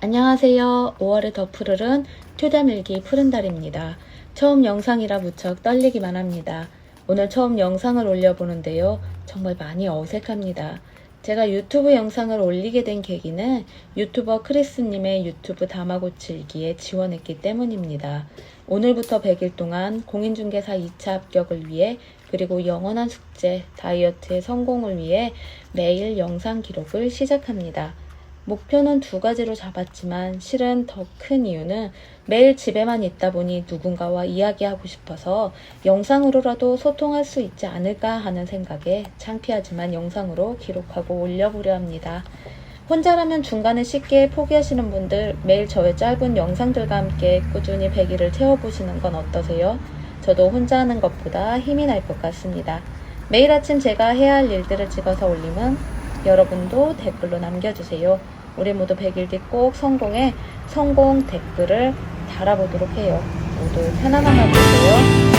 안녕하세요. 5월의 더 푸르른 튜자밀기 푸른달입니다. 처음 영상이라 무척 떨리기만 합니다. 오늘 처음 영상을 올려보는데요. 정말 많이 어색합니다. 제가 유튜브 영상을 올리게 된 계기는 유튜버 크리스님의 유튜브 다마고치기에 지원했기 때문입니다. 오늘부터 100일 동안 공인중개사 2차 합격을 위해 그리고 영원한 숙제 다이어트의 성공을 위해 매일 영상 기록을 시작합니다. 목표는 두 가지로 잡았지만 실은 더 큰 이유는 매일 집에만 있다 보니 누군가와 이야기하고 싶어서 영상으로라도 소통할 수 있지 않을까 하는 생각에 창피하지만 영상으로 기록하고 올려보려 합니다. 혼자라면 중간에 쉽게 포기하시는 분들 매일 저의 짧은 영상들과 함께 꾸준히 100일을 채워보시는 건 어떠세요? 저도 혼자 하는 것보다 힘이 날 것 같습니다. 매일 아침 제가 해야 할 일들을 찍어서 올리면 여러분도 댓글로 남겨주세요. 우리 모두 100일 뒤꼭 성공해 성공 댓글을 달아보도록 해요. 모두 편안한 하루 되세요.